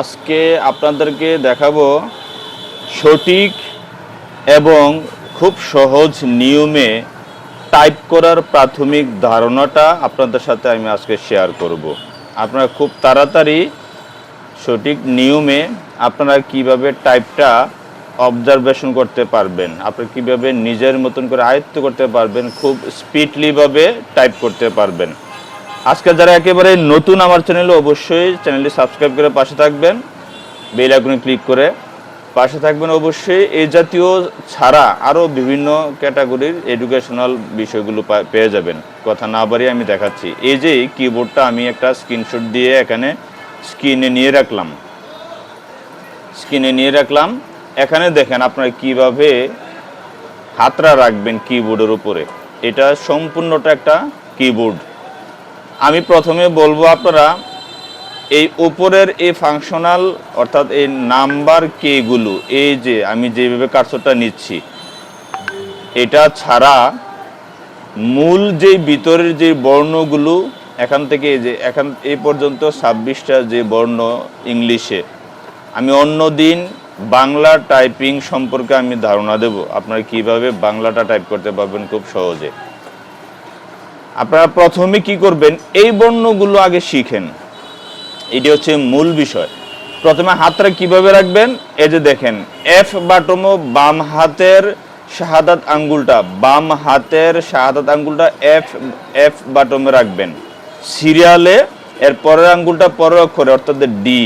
আজকে আপনাদেরকে দেখাবো সঠিক এবং খুব সহজ নিয়মে টাইপ করার প্রাথমিক ধারণাটা আপনাদের সাথে আমি আজকে শেয়ার করব। আপনারা খুব তাড়াতাড়ি সঠিক নিয়মে আপনারা কীভাবে টাইপটা অবজারভেশন করতে পারবেন, আপনি কীভাবে নিজের মতন করে আয়ত্ত করতে পারবেন, খুব স্পিডলিভাবে টাইপ করতে পারবেন। আজকে যারা একেবারে নতুন আমার চ্যানেলে অবশ্যই চ্যানেলটি সাবস্ক্রাইব করে পাশে থাকবেন বেল আইকনে ক্লিক করে পাশে থাকবেন অবশ্যই। এই জাতীয় ছাড়া আরও বিভিন্ন ক্যাটাগরির এডুকেশনাল বিষয়গুলো পেয়ে যাবেন। কথা না বাড়িয়ে আমি দেখাচ্ছি। এই যে কিবোর্ডটা আমি একটা স্ক্রিনশট দিয়ে এখানে স্ক্রিনে নিয়ে রাখলাম। স্ক্রিনে নিয়ে রাখলাম। এখানে দেখেন আপনারা কীভাবে হাতরা রাখবেন কিবোর্ডের উপরে। এটা সম্পূর্ণটা একটা কিবোর্ড আমি প্রথমে বলব আপনারা, এই উপরের এই ফাংশনাল অর্থাৎ এই নাম্বার কেগুলো, এই যে আমি যেভাবে কার্সরটা নিচ্ছি, এটা ছাড়া মূল যে ভিতরের যে বর্ণগুলো, এখান থেকে যে, এখান, এই পর্যন্ত ছাব্বিশটা যে বর্ণ ইংলিশে, আমি অন্য দিন বাংলা টাইপিং সম্পর্কে আমি ধারণা দেব। আপনারা কীভাবে বাংলাটা টাইপ করতে পারবেন খুব সহজে। আপনারা প্রথমে কি করবেন, এই বর্ণগুলো আগে শিখেন। এটি হচ্ছে মূল বিষয়। প্রথমে হাতটা কীভাবে রাখবেন, এই যে দেখেন এফ বাটমো বাম হাতের শাহাদাত আঙ্গুলটা, বাম হাতের শাহাদাত আঙ্গুলটা এফ এফ বাটমে রাখবেন। সিরিয়ালে, এর পরের আঙ্গুলটা পরের অক্ষরে, অর্থাৎ ডি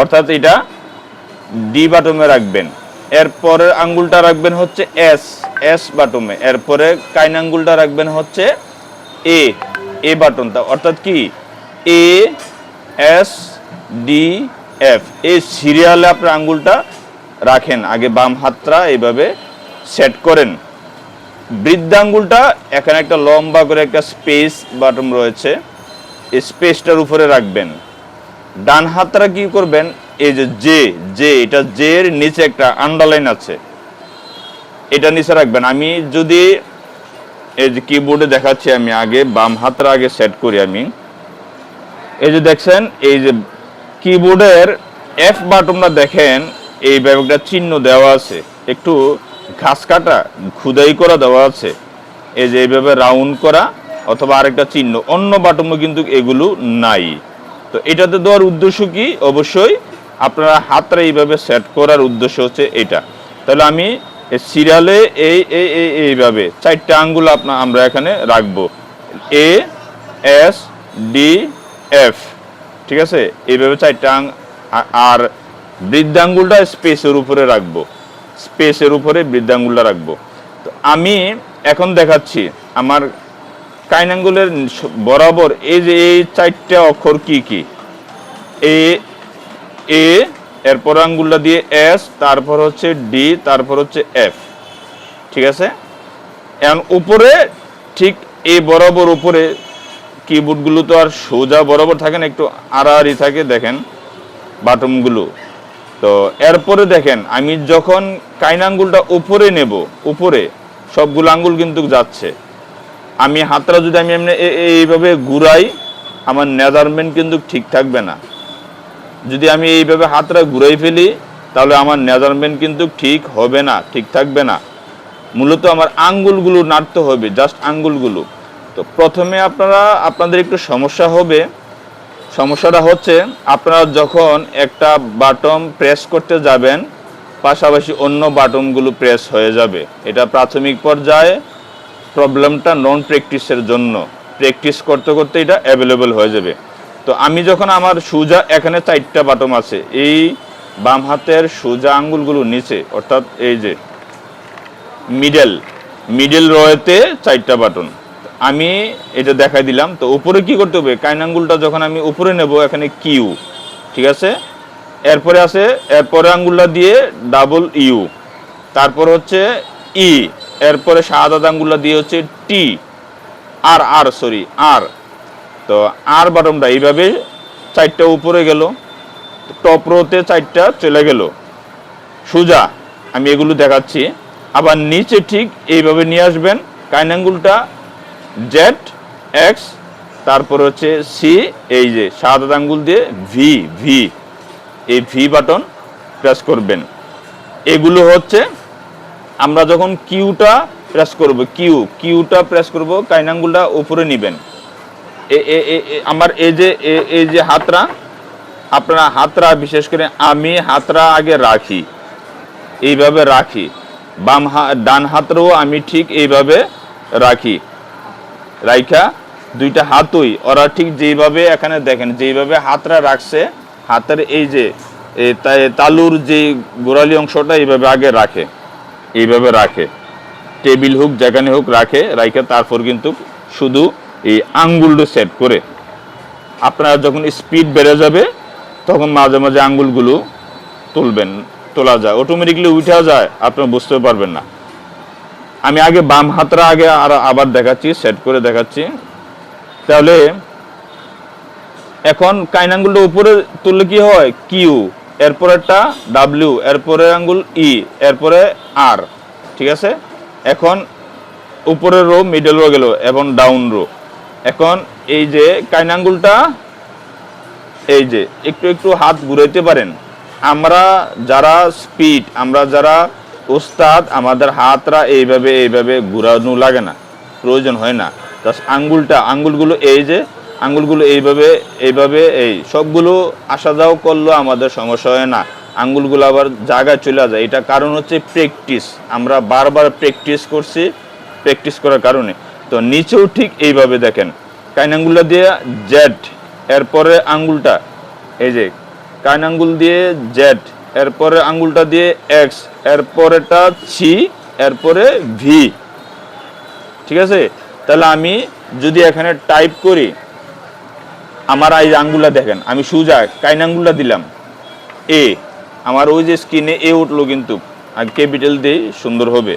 অর্থাৎ এটা ডি বাটমে রাখবেন। এর পরের আঙ্গুলটা রাখবেন হচ্ছে এস এস বাটমে এরপরে কাইন আঙ্গুলটা রাখবেন হচ্ছে এ এ বাটনটা অর্থাৎ কি? এ এস ডি এফ এই সিরিয়ালে আপনার আঙ্গুলটা রাখেন। আগে বাম হাতটা এইভাবে সেট করেন। বৃদ্ধাঙ্গুলটা এখানে একটা লম্বা করে একটা স্পেস বাটন রয়েছে। এই স্পেসটার উপরে রাখবেন। ডান হাতটা কি করবেন? এই যে জে জে এটা জে এর নিচে একটা আন্ডারলাইন আছে। এটা নিচে রাখবেন। আমি যদি এই যে কিবোর্ডে দেখাচ্ছি আমি আগে, বাম হাতটা আগে সেট করি আমি। এই যে দেখছেন, এই যে কিবোর্ডের এফ বাটনটা দেখেন, এই ব্যাপারটা চিহ্ন দেওয়া আছে। একটু ঘাস কাটা, খুদাই করা দেওয়া আছে। এই যে এইভাবে রাউন্ড করা অথবা আরেকটা চিহ্ন, অন্য বাটনও কিন্তু এগুলো নাই। তো এটাতে দেওয়ার উদ্দেশ্য কি? অবশ্যই আপনারা হাতটা এইভাবে সেট করার উদ্দেশ্য হচ্ছে এটা। তাহলে আমি সিরিয়ালে এই এই এই, এইভাবে চারটা আঙ্গুল আপনার আমরা এখানে রাখব। এ এস ডি এফ ঠিক আছে? এইভাবে চারটা আর বৃদ্ধাঙ্গুলটা স্পেসের উপরে রাখব। স্পেসের উপরে বৃদ্ধাঙ্গুলটা রাখব। তো আমি এখন দেখাচ্ছি আমার কাইনাঙ্গুলের বরাবর এই যে এই চারটা অক্ষর কি কি? এ এ এরপর আঙ্গুলটা দিয়ে এস তারপর হচ্ছে ডি তারপর হচ্ছে এফ ঠিক আছে? এখন উপরে, ঠিক এই বরাবর উপরে কিবোর্ডগুলো তো আর সোজা বরাবর থাকে না, একটু আড়াআড়ি থাকে, দেখেন বাটনগুলো তো এরপরে দেখেন, আমি যখন কাইন আঙ্গুলটা উপরে নেব, উপরে, সবগুলো আঙ্গুল কিন্তু যাচ্ছে। আমি হাতটা যদি আমি এমনি এ- এ- এইভাবে ঘুরাই, আমার মেজারমেন্ট কিন্তু ঠিক থাকবে না। যদি আমি এইভাবে হাতটা ঘুরাই ফেলি, তাহলে আমার মেজারমেন্ট কিন্তু ঠিক হবে না, ঠিক থাকবে না। মূলত আমার আঙ্গুলগুলো নাড়তে হবে জাস্ট আঙ্গুলগুলো। তো প্রথমে আপনারা, আপনাদের একটু সমস্যা হবে। সমস্যাটা হচ্ছে, আপনারা যখন একটা বাটম প্রেস করতে যাবেন, পাশাপাশি অন্য বাটমগুলো প্রেস হয়ে যাবে। এটা প্রাথমিক পর্যায়ে প্রবলেমটা নন প্র্যাকটিসের জন্য। প্র্যাকটিস করতে করতে এটা অ্যাভেলেবল হয়ে যাবে। তো আমি যখন আমার সোজা এখানে চারটা বাটন আছে, এই বাম হাতের সোজা আঙ্গুলগুলো নিচে, অর্থাৎ এই যে মিডল মিডল রয়েতে চারটা বাটন। আমি এটা দেখাই দিলাম, তো উপরে কি করতে হবে? কাইন আঙ্গুলটা যখন আমি উপরে নেব, এখানে কিউ ঠিক আছে? এরপরে আছে, এরপরে আঙ্গুলটা দিয়ে ডাবল ইউ তারপর হচ্ছে ই এরপরে সাদা আঙ্গুলটা দিয়ে হচ্ছে টি আর আর সরি আর তো আর বাটনটা এইভাবে চারটা উপরে গেল টপ রোতে চারটা চলে গেল। সোজা আমি এগুলো দেখাচ্ছি। আবার নিচে ঠিক এইভাবে নিয়ে আসবেন কাইনাঙ্গুলটা জেড এক্স তারপর হচ্ছে সি এই যে সাত আঙ্গুল দিয়ে ভি ভি এই ভি বাটন প্রেস করবেন। এগুলো হচ্ছে আমরা যখন কিউটা প্রেস করব কিউ কিউটা প্রেস করব কাইনাঙ্গুলটা উপরে নেবেন। আমার এই যে এই যে হাতরা, আপনারা হাতরা, বিশেষ করে আমি হাতরা আগে রাখি। এইভাবে রাখি। বাম ডান হাতরাও আমি ঠিক এইভাবে রাখি। রাইখা, দুইটা হাতই, ওরা ঠিক যেইভাবে এখানে দেখেন, যেইভাবে হাতরা রাখছে, হাতের এই যে তালুর যে গোড়ালি অংশটা এইভাবে আগে রাখে, এইভাবে রাখে। টেবিল হোক, যেখানে হোক রাখে, রাইখা, তারপর কিন্তু শুধু এই আঙ্গুলটা সেট করে আপনার যখন স্পিড বেড়ে যাবে, তখন মাঝে মাঝে আঙ্গুলগুলো তুলবেন, তোলা যায়। অটোমেটিকলি উঠা যায় আপনি বুঝতে পারবেন না। আমি আগে বাম হাতটা আগে আর আবার দেখাচ্ছি সেট করে দেখাচ্ছি। তাহলে এখন কাইন আঙ্গুলটা উপরে তুললে কি হয়? কিউ এরপরেরটা ডাব্লিউ এরপরে আঙ্গুল ই এরপরে আর ঠিক আছে? এখন উপরের রো মিডল রো গেল, এবং ডাউন রো এখন এই যে কাইন আঙ্গুলটা, এই যে, একটু একটু হাত ঘুরাইতে পারেন। আমরা যারা স্পিড আমরা যারা ওস্তাদ, আমাদের হাতরা এইভাবে এইভাবে ঘুরানো লাগে না, প্রয়োজন হয় না। জাস্ট আঙ্গুলটা, আঙ্গুলগুলো এই যে, আঙ্গুলগুলো এইভাবে এইভাবে এই সবগুলো আসা যাওয়া করলেও আমাদের সমস্যা হয় না। আঙ্গুলগুলো আবার জায়গায় চলে যায়। এটা কারণ হচ্ছে প্র্যাকটিস আমরা বারবার প্র্যাকটিস করছি প্র্যাকটিস করার কারণে। তো নিচেও ঠিক এইভাবে দেখেন। কাইন আঙ্গুলটা দিয়ে জেড এরপরে আঙ্গুলটা এই যে, কাইন আঙ্গুল দিয়ে জেড এরপরে আঙ্গুলটা দিয়ে এক্স এরপরেটা সি এরপরে ভি ঠিক আছে? তাহলে আমি যদি এখানে টাইপ করি, আমার এই আঙ্গুলটা দেখেন, আমি সুজা কাইন আঙ্গুলটা দিলাম। এ আমার ওই যে স্ক্রিনে এ উঠল কিন্তু, আর ক্যাপিটাল দিয়ে সুন্দর হবে।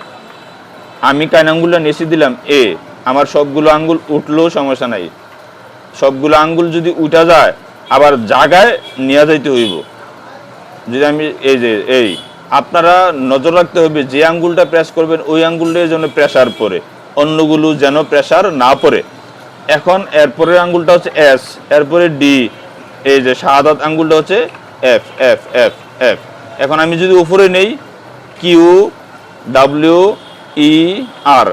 আমি কাইন আঙ্গুলটা নেচে দিলাম এ আমার সবগুলো আঙ্গুল উঠলেও সমস্যা নাই। সবগুলো আঙ্গুল যদি উঠা যায়, আবার জায়গায় নিয়ে যাইতে হইব। যদি আমি এই যে, এই, আপনারা নজর রাখতে হবে, যে আঙ্গুলটা প্রেস করবেন, ওই আঙ্গুলটাই যেন প্রেসার পড়ে। অন্যগুলো যেন প্রেসার না পড়ে। এখন এরপরের আঙ্গুলটা হচ্ছে এস এরপরে ডি এই যে শাহাদাত আঙ্গুলটা হচ্ছে এফ এফ এফ এফ এখন আমি যদি উপরে নেই Q W E R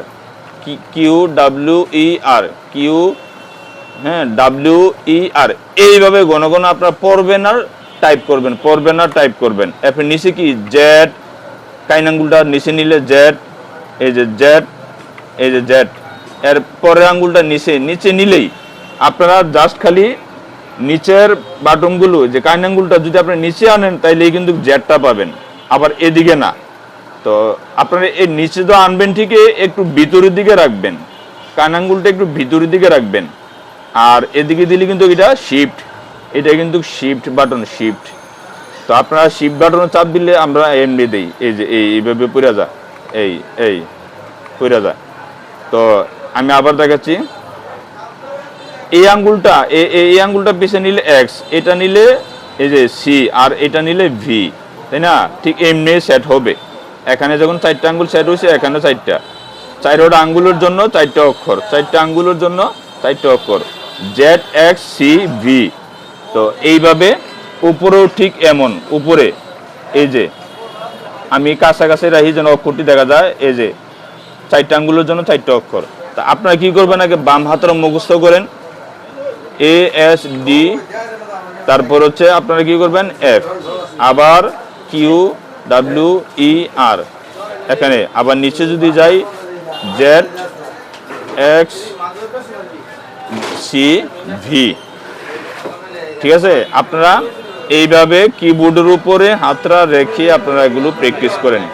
Q W E R Q হ্যাঁ ডাব্লিউ ই আর এইভাবে ঘন ঘন আপনারা পড়বেন আর টাইপ করবেন, পড়বেন আর টাইপ করবেন। এরপর নিচে কি? জেড কাইন আঙ্গুলটা নিচে নিলে জেড এই যে জেড এই যে জেড এর পরের আঙ্গুলটা নিচে নিচে নিলেই আপনারা জাস্ট খালি নিচের বাটনগুলো যে কাইন আঙ্গুলটা যদি আপনি নিচে আনেন, তাইলেই কিন্তু জেডটা পাবেন। আবার এদিকে না তো আপনারা এই নিচে তো আনবেন ঠিকই, একটু ভিতরের দিকে রাখবেন। কান আঙ্গুলটা একটু ভিতরের দিকে রাখবেন। আর এদিকে দিলে কিন্তু এটা শিফট এটা কিন্তু শিফট বাটন শিফট তো আপনারা শিফট বাটনে চাপ দিলে আমরা এমনি দিই, এই যে এই, এইভাবে পড়ে যা, এই এই পড়ে যা। তো আমি আবার দেখাচ্ছি। এই আঙ্গুলটা এই আঙ্গুলটা পিছে নিলে এক্স এটা নিলে এই যে সি আর এটা নিলে ভি তাই না? ঠিক এমনি সেট হবে। এখানে যখন চারটা আঙ্গুল সেট হয়েছে এখানে চারটা। চারটা আঙ্গুলের জন্য চারটা অক্ষর। চারটা আঙ্গুলের জন্য চারটা অক্ষর। জেড এক্স সি ভি তো এইভাবে উপরেও ঠিক এমন, উপরে। এই যে, আমি কাছাকাছি রাখি যেন অক্ষরটি দেখা যায়, এই যে, চারটা আঙ্গুলের জন্য চারটা অক্ষর। তা আপনারা কি করবেন আগে বাম হাতের মুখস্থ করেন। এ এস ডি তারপর হচ্ছে আপনারা কি করবেন? এফ আবার কিউ ডাব্লিউ ই আর এখানে আবার নিচে যদি যাই জেড এক্স সি ভি ঠিক আছে? আপনারা এইভাবে কিবোর্ডের উপরে হাতরা রেখে আপনারা এগুলো প্র্যাকটিস করেন।